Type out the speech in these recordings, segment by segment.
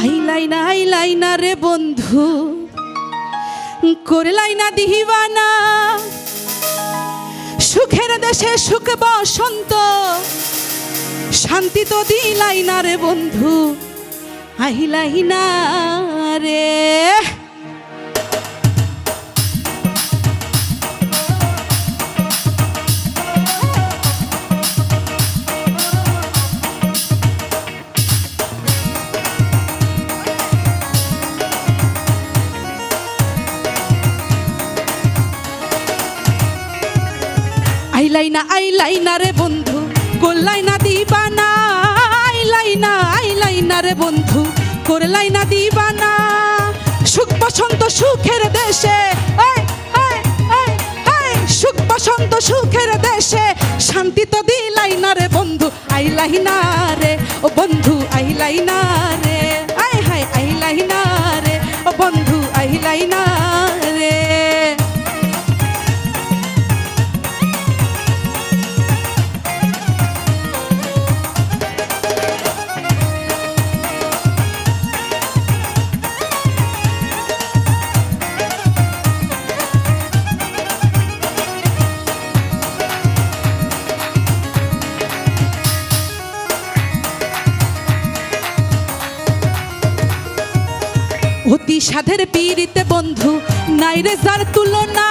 আইলাই না আইলাই না রে বন্ধু। করলাই না দিহিবানা সুখের দেশে সুখ বসন্ত। শান্তি তো দিলাই না রে বন্ধু। আহিলাই না রে। আইলাই না আইলাই না রে বন্ধু করলাই না দিবানা আই না রে বন্ধু করলাই না দিবানা। সুখ বসন্ত সুখের দেশে সুখ বসন্ত সুখের দেশে শান্তি তো দিলাই না রে বন্ধু আইলাই না রে, ও বন্ধু অতি সাধের পীড়িতে বন্ধু নাইরে যার তুলনা,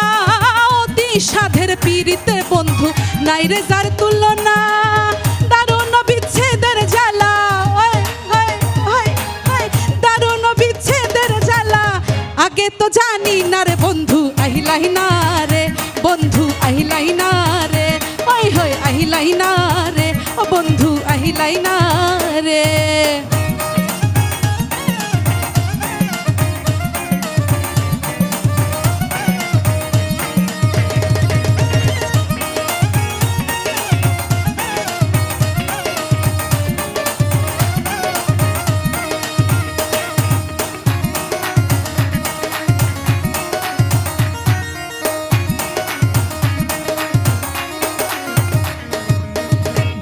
অতি সাধের পীড়িতে বন্ধু নাইরে যার তুলনা, দারুণ বিচ্ছেদের জ্বালা দারুণ বিচ্ছেদের জ্বালা। আগে তো জানি না রে বন্ধু, আহিলাই না রে, বন্ধু আহিলাই না রে, ওই হই আহিলাই না রে, ও বন্ধু আহিলাই না রে।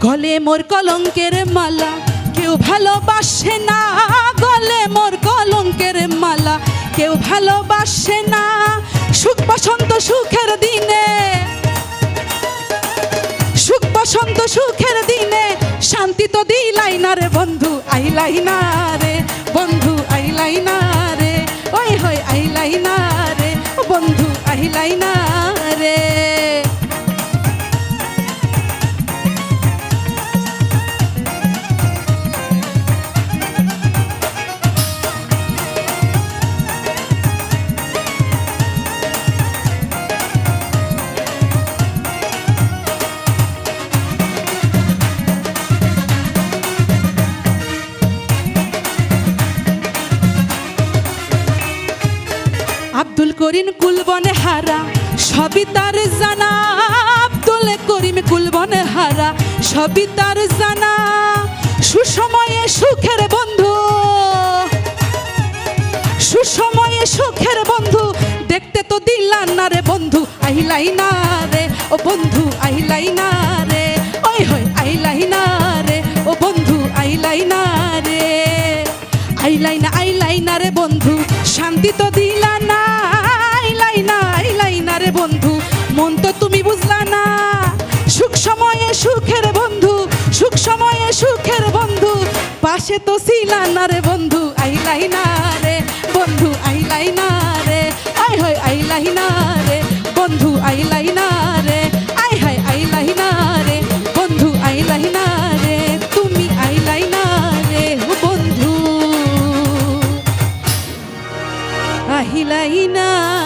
গলে মোর কলঙ্কের মালা। কেউ ভালোবাসে না, গলে মোর কলঙ্কের মালা। কেউ ভালোবাসে না, সুখ বসন্ত সুখের দিনে। সুখ বসন্ত সুখের দিনে শান্তি তো দিলাই না রে বন্ধু আইলাই না রে বন্ধু আইলাই না রে ওই হই আইলাই না রে বন্ধু আইলাই না আব্দুল করিম কুলবনে হারা, সবই তার জানা। আব্দুল করিম কুলবনে হারা, সবই তার জানা। সুসময়ে সুখের বন্ধু, সুসময়ে সুখের বন্ধু, দেখতে তো দিলাম না রে বন্ধু, আইলাই না রে। ও বন্ধু, আইলাই না রে। ওই হই আইলাই না রে। ও বন্ধু, আইলাই না রে। আইলাই না আইলাই না রে বন্ধু, শান্তি তো দিলা না বন্ধু, মন তো তুমি বুঝলা না। সুখ সময়ে সুখের বন্ধু, সুখ সময়ে সুখের বন্ধু। পাশে তো ছিলা না রে বন্ধু আইলাই না রে। বন্ধু আইলাই না রে। আই হয় আইলাই না রে। বন্ধু আইলাই না রে। আই হাই আইলাই না রে। বন্ধু আইলাই না রে। তুমি আইলাই না রে বন্ধু। আহিলাই না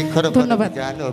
বৃক্ষরোপণ ধন্যবাদ। জানো